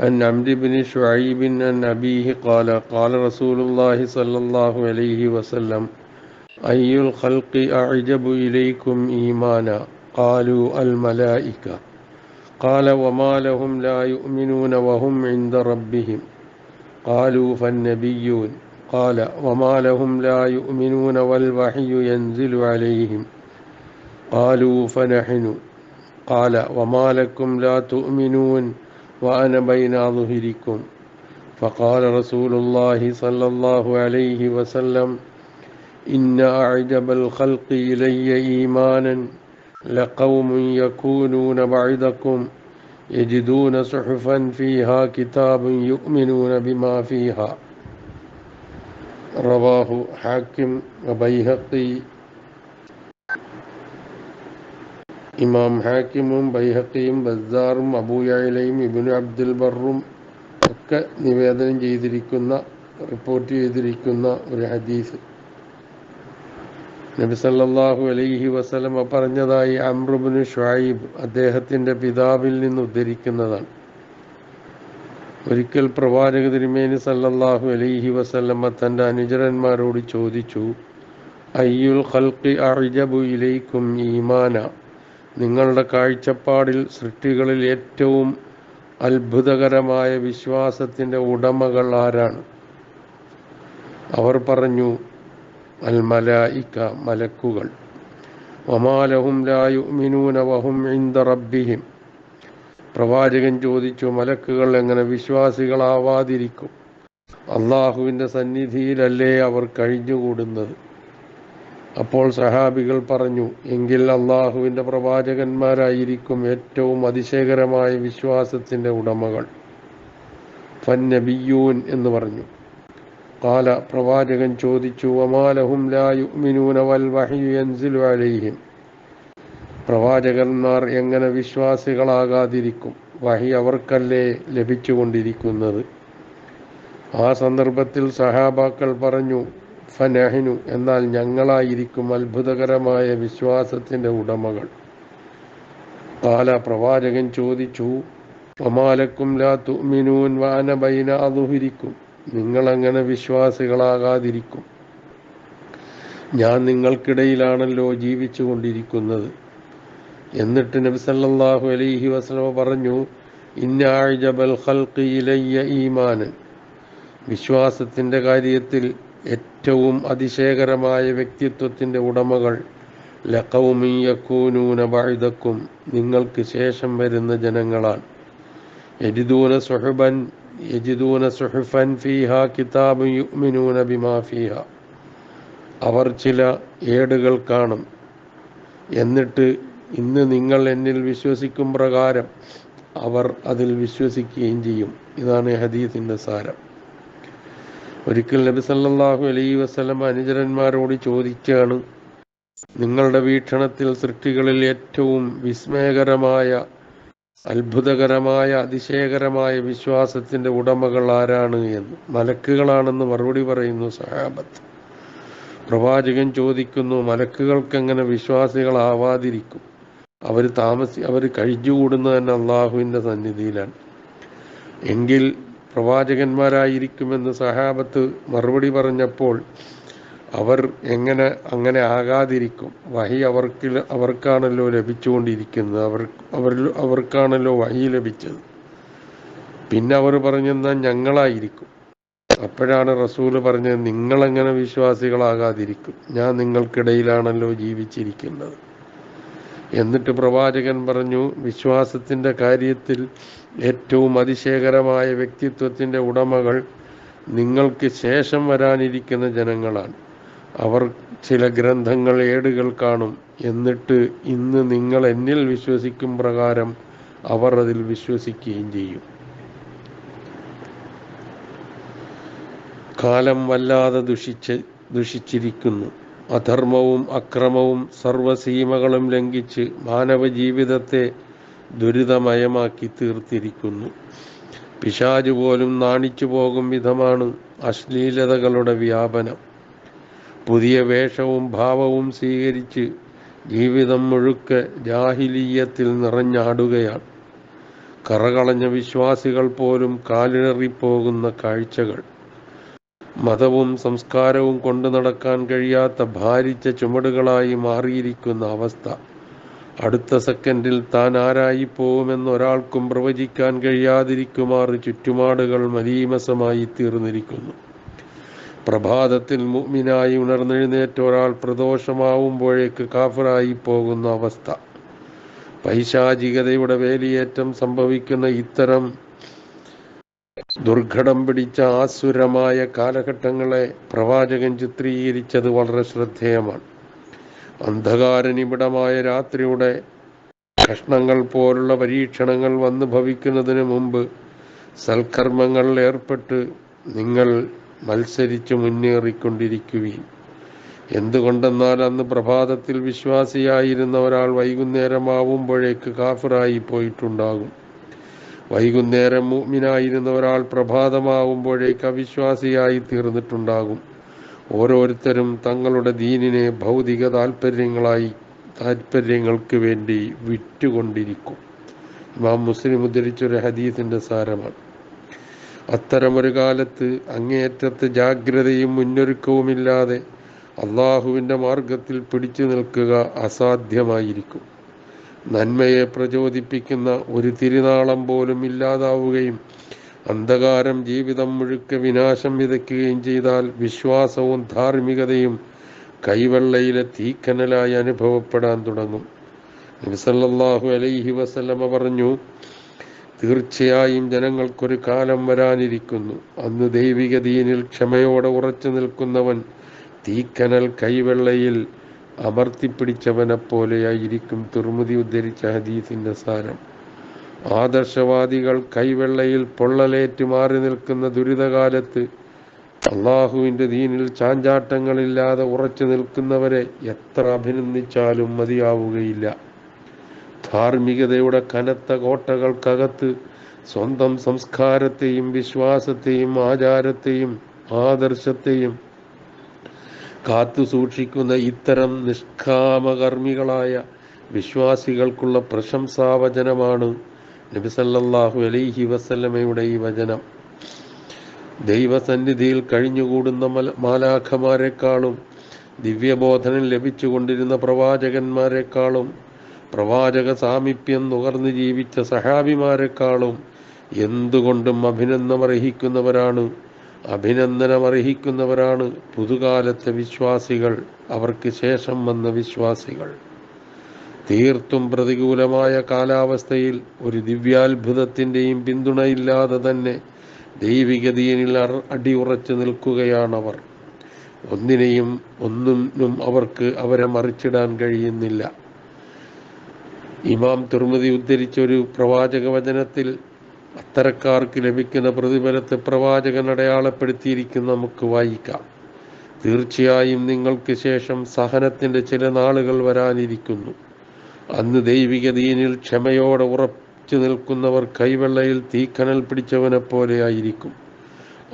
عن عمرو بن شعيب عن أبيه قال قال رسول الله صلى الله عليه وسلم أي الخلق أعجب إليكم إيمانا؟ قالوا الملائكة. قال وما لهم لا يؤمنون وهم عند ربهم. قالوا فالنبيون. قال وما لهم لا يؤمنون والوحي ينزل عليهم. قالوا فنحن. قال وما لكم لا تؤمنون وأنا بين ظهركم. فقال رسول الله صلى الله عليه وسلم إن أعجب الخلق إلي إيمانا لقوم يكونون بعدكم يجدون صحفا فيها كتاب يؤمنون بما فيها. رواه حاكم وبيهقي. ഇമാം ഹാക്കിമും ബൈഹക്കിയും ബസാറും അബൂയായിലയും ഇബിനു അബ്ദുൽ ബറും ഒക്കെ നിവേദനം ചെയ്തിരിക്കുന്ന റിപ്പോർട്ട് ചെയ്തിരിക്കുന്ന ഒരു ഹദീസ്. നബി സല്ലല്ലാഹു അലൈഹി വസല്ലമ പറഞ്ഞതായി അമ്രുബിന് ഷായിബ് അദ്ദേഹത്തിന്റെ പിതാവിൽ നിന്ന് ഉദ്ധരിക്കുന്നതാണ്. ഒരിക്കൽ പ്രവാചക തിരുമേനി സല്ലല്ലാഹു അലൈഹി വസല്ലമ തന്റെ അനുചരന്മാരോട് ചോദിച്ചു അയ്യുൽ ഖൽഖി അർജബു ഇലൈക്കും ഈമാന? നിങ്ങളുടെ കാഴ്ചപ്പാടിൽ സൃഷ്ടികളിൽ ഏറ്റവും അത്ഭുതകരമായ വിശ്വാസത്തിന്റെ ഉടമകൾ ആരാണ്? അവർ പറഞ്ഞു അൽ മലക്കുകൾ. വമാലഹും ലായുമിനൂന വഹും ഇന്ദ പ്രവാചകൻ ചോദിച്ചു മലക്കുകൾ എങ്ങനെ വിശ്വാസികളാവാതിരിക്കും? അള്ളാഹുവിന്റെ സന്നിധിയിലല്ലേ അവർ കഴിഞ്ഞുകൂടുന്നത്? അപ്പോൾ സഹാബികൾ പറഞ്ഞു എങ്കിൽ അള്ളാഹുവിന്റെ പ്രവാചകന്മാരായിരിക്കും ഏറ്റവും അതിശയകരമായ വിശ്വാസത്തിന്റെ ഉടമകൾ. എന്ന് പറഞ്ഞു. കാല പ്രവാചകൻ ചോദിച്ചു വൽ അലൈഹിം. പ്രവാചകന്മാർ എങ്ങനെ വിശ്വാസികളാകാതിരിക്കും? വഹി അവർക്കല്ലേ ലഭിച്ചുകൊണ്ടിരിക്കുന്നത്? ആ സന്ദർഭത്തിൽ സഹാബാക്കൾ പറഞ്ഞു ഫനഹിനു എന്നാൽ ഞങ്ങളായിരിക്കും അത്ഭുതകരമായ വിശ്വാസത്തിന്റെ ഉടമകൾ. കാല പ്രവാചകൻ ചോദിച്ചു ഒമാലക്കും ലാ തുമിനൂൻ വാന ബൈന അതുഹിരിക്കും നിങ്ങളങ്ങനെ വിശ്വാസികളാകാതിരിക്കും. ഞാൻ നിങ്ങൾക്കിടയിലാണല്ലോ ജീവിച്ചു കൊണ്ടിരിക്കുന്നത് എന്നിട്ട് നബി സല്ലല്ലാഹു അലൈഹി വസ്ലമ പറഞ്ഞു ഇന്നാഴ്ജബൽ ഖൽഖി ഇലയ്യ ഈമാനൻ. വിശ്വാസത്തിന്റെ കാര്യത്തിൽ ഏറ്റവും അതിശയകരമായ വ്യക്തിത്വത്തിന്റെ ഉടമകൾ ലക്കൗമിയക്കൂനൂന ബഴുതക്കും നിങ്ങൾക്ക് ശേഷം വരുന്ന ജനങ്ങളാണ്. യജിദൂന സുഹബൻ യജിദൂന സുഹഫൻ ഫീഹ കിതാബ് യുമിനൂന ബിമാ ഫീഹ. അവർ ചില ഏടുകൾ കാണും. എന്നിട്ട് ഇന്ന് നിങ്ങൾ എന്നിൽ വിശ്വസിക്കും പ്രകാരം അവർ അതിൽ വിശ്വസിക്കുകയും ചെയ്യും. ഇതാണ് ഹദീസിന്റെ സാരം. ഒരിക്കൽ നബി സല്ലല്ലാഹു അലൈഹി വസല്ലം അനുചരന്മാരോട് ചോദിക്കുകയാണ് നിങ്ങളുടെ വീക്ഷണത്തിൽ സൃഷ്ടികളിൽ ഏറ്റവും വിസ്മയകരമായ അത്ഭുതകരമായ അതിശയകരമായ വിശ്വാസത്തിന്റെ ഉടമകൾ ആരാണ് എന്ന്. മലക്കുകളാണെന്ന് മറുപടി പറയുന്നു സഹാബത്ത്. പ്രവാചകൻ ചോദിക്കുന്നു മലക്കുകൾക്കെങ്ങനെ വിശ്വാസികളാവാതിരിക്കും? അവർ താമസി അവർ കഴിച്ചുകൂടുന്നത് തന്നെ അള്ളാഹുവിന്റെ സന്നിധിയിലാണ്. എങ്കിൽ പ്രവാചകന്മാരായിരിക്കുമെന്ന് സഹാബത്ത് മറുപടി പറഞ്ഞപ്പോൾ അവർ എങ്ങനെ അങ്ങനെ ആകാതിരിക്കും. വഹി അവർക്ക് അവർക്കാണല്ലോ ലഭിച്ചുകൊണ്ടിരിക്കുന്നത്. അവർ അവർ അവർക്കാണല്ലോ വഹി ലഭിച്ചത്. പിന്നെ അവർ പറഞ്ഞെന്നാൽ ഞങ്ങളായിരിക്കും. അപ്പോഴാണ് റസൂൽ പറഞ്ഞത് നിങ്ങളെങ്ങനെ വിശ്വാസികളാകാതിരിക്കും. ഞാൻ നിങ്ങൾക്കിടയിലാണല്ലോ ജീവിച്ചിരിക്കുന്നത്. എന്നിട്ട് പ്രവാചകൻ പറഞ്ഞു വിശ്വാസത്തിന്റെ കാര്യത്തിൽ ഏറ്റവും അതിശയകരമായ വ്യക്തിത്വത്തിന്റെ ഉടമകൾ നിങ്ങൾക്ക് ശേഷം വരാനിരിക്കുന്ന ജനങ്ങളാണ്. അവർ ചില ഗ്രന്ഥങ്ങൾ ഏടുകൾ കാണും. എന്നിട്ട് ഇന്ന് നിങ്ങൾ എന്നിൽ വിശ്വസിക്കും പ്രകാരം അവർ അതിൽ വിശ്വസിക്കുകയും ചെയ്യും. കാലം വല്ലാതെ ദുഷിച്ച് ദുഷിച്ചിരിക്കുന്നു. അധർമ്മവും അക്രമവും സർവസീമകളും ലംഘിച്ച് മാനവ ജീവിതത്തെ ദുരിതമയമാക്കി തീർത്തിരിക്കുന്നു. പിശാചു പോലും നാണിച്ചു പോകും വിധമാണ് അശ്ലീലതകളുടെ വ്യാപനം. പുതിയ വേഷവും ഭാവവും സ്വീകരിച്ച് ജീവിതം മുഴുക്കെ ജാഹിലീയത്തിൽ നിറഞ്ഞാടുകയാണ്. കറകളഞ്ഞ വിശ്വാസികൾ പോലും കാലിടറിപ്പോകുന്ന കാഴ്ചകൾ. മതവും സംസ്കാരവും കൊണ്ടു നടക്കാൻ കഴിയാത്ത ഭാരിച്ച ചുമടുകളായി മാറിയിരിക്കുന്ന അവസ്ഥ. അടുത്ത സെക്കൻഡിൽ താൻ ആരായി പോകുമെന്ന് ഒരാൾക്കും പ്രവചിക്കാൻ കഴിയാതിരിക്കുമാർ ചുറ്റുപാടുകൾ മലീമസമായി തീർന്നിരിക്കുന്നു. പ്രഭാതത്തിൽ മുഗ്മിനായി ഉണർന്നെഴുന്നേറ്റ ഒരാൾ പ്രദോഷമാവുമ്പോഴേക്ക് കാഫറായി പോകുന്ന അവസ്ഥ. പൈശാചികതയുടെ വേലിയേറ്റം സംഭവിക്കുന്ന ഇത്തരം ദുർഘടം പിടിച്ച ആസുരമായ കാലഘട്ടങ്ങളെ പ്രവാചകൻ ചിത്രീകരിച്ചത് വളരെ ശ്രദ്ധേയമാണ്. അന്ധകാരനിബിഡമായ രാത്രിയുടെ കഷ്ണങ്ങൾ പോലുള്ള പരീക്ഷണങ്ങൾ വന്നു ഭവിക്കുന്നതിന് മുമ്പ് സൽക്കർമ്മങ്ങളിൽ ഏർപ്പെട്ട് നിങ്ങൾ മത്സരിച്ച് മുന്നേറിക്കൊണ്ടിരിക്കുകയും എന്തുകൊണ്ടെന്നാൽ അന്ന് പ്രഭാതത്തിൽ വിശ്വാസിയായിരുന്ന ഒരാൾ വൈകുന്നേരമാവുമ്പോഴേക്ക് കാഫിറായി പോയിട്ടുണ്ടാകും. വൈകുന്നേരം മൂമിനായിരുന്ന ഒരാൾ പ്രഭാതമാവുമ്പോഴേക്ക് അവിശ്വാസിയായി തീർന്നിട്ടുണ്ടാകും. ഓരോരുത്തരും തങ്ങളുടെ ദീനിനെ ഭൗതിക താല്പര്യങ്ങളായി താല്പര്യങ്ങൾക്ക് വേണ്ടി വിറ്റുകൊണ്ടിരിക്കും ഇമാം മുസ്ലിം ഉദ്ധരിച്ചൊരു ഹദീസിന്റെ സാരമാണ്. അത്തരമൊരു കാലത്ത് അങ്ങേയറ്റത്ത് ജാഗ്രതയും മുന്നൊരുക്കവുമില്ലാതെ അള്ളാഹുവിന്റെ മാർഗത്തിൽ പിടിച്ചു നിൽക്കുക അസാധ്യമായിരിക്കും. നന്മയെ പ്രചോദിപ്പിക്കുന്ന ഒരു തിരുനാളം പോലും ഇല്ലാതാവുകയും അന്ധകാരം ജീവിതം മുഴുക്കെ വിനാശം വിതയ്ക്കുകയും ചെയ്താൽ വിശ്വാസവും ധാർമ്മികതയും കൈവെള്ളയിലെ തീക്കനലായി അനുഭവപ്പെടാൻ തുടങ്ങും. നബിസല്ലാഹു അലൈഹി വസല്ലമ പറഞ്ഞു തീർച്ചയായും ജനങ്ങൾക്കൊരു കാലം വരാനിരിക്കുന്നു. അന്ന് ദൈവിക ദീനിൽ ക്ഷമയോടെ ഉറച്ചു നിൽക്കുന്നവൻ തീക്കനൽ കൈവെള്ളയിൽ അമർത്തിപ്പിടിച്ചവനെപ്പോലെയായിരിക്കും. തുർമുതി ഉദ്ധരിച്ച ഹദീസിന്റെ സാരം. ആദർശവാദികൾ കൈവെള്ളയിൽ പൊള്ളലേറ്റ് മാറി നിൽക്കുന്ന ദുരിതകാലത്ത് അള്ളാഹുവിന്റെ ദീനിൽ ചാഞ്ചാട്ടങ്ങളില്ലാതെ ഉറച്ചു നിൽക്കുന്നവരെ എത്ര അഭിനന്ദിച്ചാലും മതിയാവുകയില്ല. ധാർമ്മികതയുടെ കനത്ത കോട്ടകൾക്കകത്ത് സ്വന്തം സംസ്കാരത്തെയും വിശ്വാസത്തെയും ആചാരത്തെയും ആദർശത്തെയും കാത്തു സൂക്ഷിക്കുന്ന ഇത്തരം നിഷ്കാമകർമ്മികളായ വിശ്വാസികൾക്കുള്ള പ്രശംസാവചനമാണ് നബിസല്ലാഹു അലൈഹി വസല്ലമയുടെ ഈ വചനം ദൈവസന്നിധിയിൽ കഴിഞ്ഞുകൂടുന്ന മല മാലാഖമാരെക്കാളും ദിവ്യബോധനം ലഭിച്ചുകൊണ്ടിരുന്ന പ്രവാചകന്മാരെക്കാളും പ്രവാചക സാമീപ്യം നുകർന്നു ജീവിച്ച സഹാബിമാരെക്കാളും എന്തുകൊണ്ടും അഭിനന്ദമർഹിക്കുന്നവരാണ് അഭിനന്ദനമർഹിക്കുന്നവരാണ്. പുതുകാലത്തെ വിശ്വാസികൾ അവർക്ക് ശേഷം വന്ന വിശ്വാസികൾ. തീർത്തും പ്രതികൂലമായ കാലാവസ്ഥയിൽ ഒരു ദിവ്യാത്ഭുതത്തിന്റെയും പിന്തുണയില്ലാതെ തന്നെ ദൈവികതീനിൽ അടിയുറച്ചു നിൽക്കുകയാണവർ. ഒന്നിനെയും ഒന്നിനും അവർക്ക് അവരെ മറിച്ചിടാൻ കഴിയുന്നില്ല. ഇമാം തുർമതി ഉദ്ധരിച്ച ഒരു പ്രവാചക വചനത്തിൽ അത്തരക്കാർക്ക് ലഭിക്കുന്ന പ്രതിഫലത്തെ പ്രവാചകൻ അടയാളപ്പെടുത്തിയിരിക്കുന്ന നമുക്ക് വായിക്കാം. തീർച്ചയായും നിങ്ങൾക്ക് ശേഷം സഹനത്തിന്റെ ചില നാളുകൾ വരാനിരിക്കുന്നു. അന്ന് ദൈവിക ദീനിൽ ക്ഷമയോടെ ഉറച്ചു നിൽക്കുന്നവർ കൈവെള്ളയിൽ തീക്കനൽ പിടിച്ചവനെ പോലെ ആയിരിക്കും.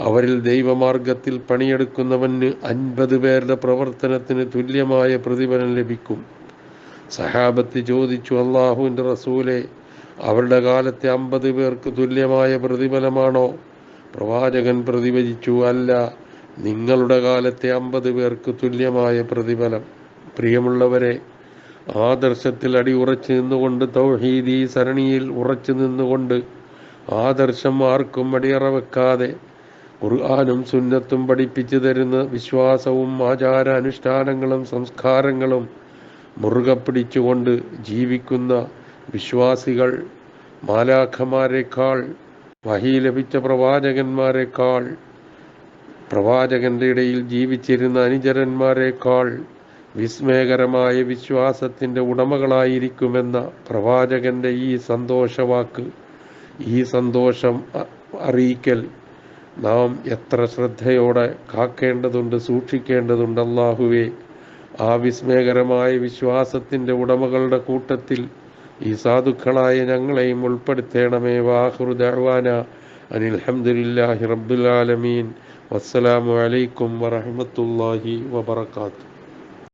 അവരിൽ ദൈവമാർഗത്തിൽ പണിയെടുക്കുന്നവന് അൻപത് പേരുടെ പ്രവർത്തനത്തിന് തുല്യമായ പ്രതിഫലം ലഭിക്കും. സഹാബത്ത് ചോദിച്ചു അള്ളാഹുവിന്റെ റസൂലെ അവരുടെ കാലത്തെ അമ്പത് പേർക്ക് തുല്യമായ പ്രതിഫലമാണോ? പ്രവാചകൻ പ്രതിഭജിച്ചു അല്ല നിങ്ങളുടെ കാലത്തെ അമ്പത് പേർക്ക് തുല്യമായ പ്രതിഫലം. പ്രിയമുള്ളവരെ ആദർശത്തിൽ അടിയുറച്ചു നിന്നുകൊണ്ട് തൗഹീദി സരണിയിൽ ഉറച്ചു നിന്നുകൊണ്ട് ആദർശം ആർക്കും അടിയറ വെക്കാതെ ഖുർആാനും സുന്നത്തും പഠിപ്പിച്ചു തരുന്ന വിശ്വാസവും ആചാര അനുഷ്ഠാനങ്ങളും സംസ്കാരങ്ങളും മുറുകെ പിടിച്ചുകൊണ്ട് ജീവിക്കുന്ന വിശ്വാസികൾ മാലാഖമാരെക്കാൾ വഹി ലഭിച്ച പ്രവാചകന്മാരെക്കാൾ പ്രവാചകന്റെ ഇടയിൽ ജീവിച്ചിരുന്ന അനുചരന്മാരെക്കാൾ വിസ്മയകരമായ വിശ്വാസത്തിന്റെ ഉടമകളായിരിക്കുമെന്ന പ്രവാചകന്റെ ഈ സന്തോഷവാക്ക് ഈ സന്തോഷം അറിയിക്കൽ നാം എത്ര ശ്രദ്ധയോടെ കാക്കേണ്ടതുണ്ട് സൂക്ഷിക്കേണ്ടതുണ്ട് അള്ളാഹുവേ ആ വിസ്മയകരമായ വിശ്വാസത്തിന്റെ ഉടമകളുടെ കൂട്ടത്തിൽ ഈ സാധുക്കളായ ഞങ്ങളെയും ഉൾപ്പെടുത്തേണമേ. വാഹുദാന ദഅ്വാന അനിൽ ഹംദുലില്ലാഹി റബ്ബിൽ ആലമീൻ. വസ്സലാമു അലൈക്കും വറഹ്മത്തുള്ളാഹി വബറകാതുഹു.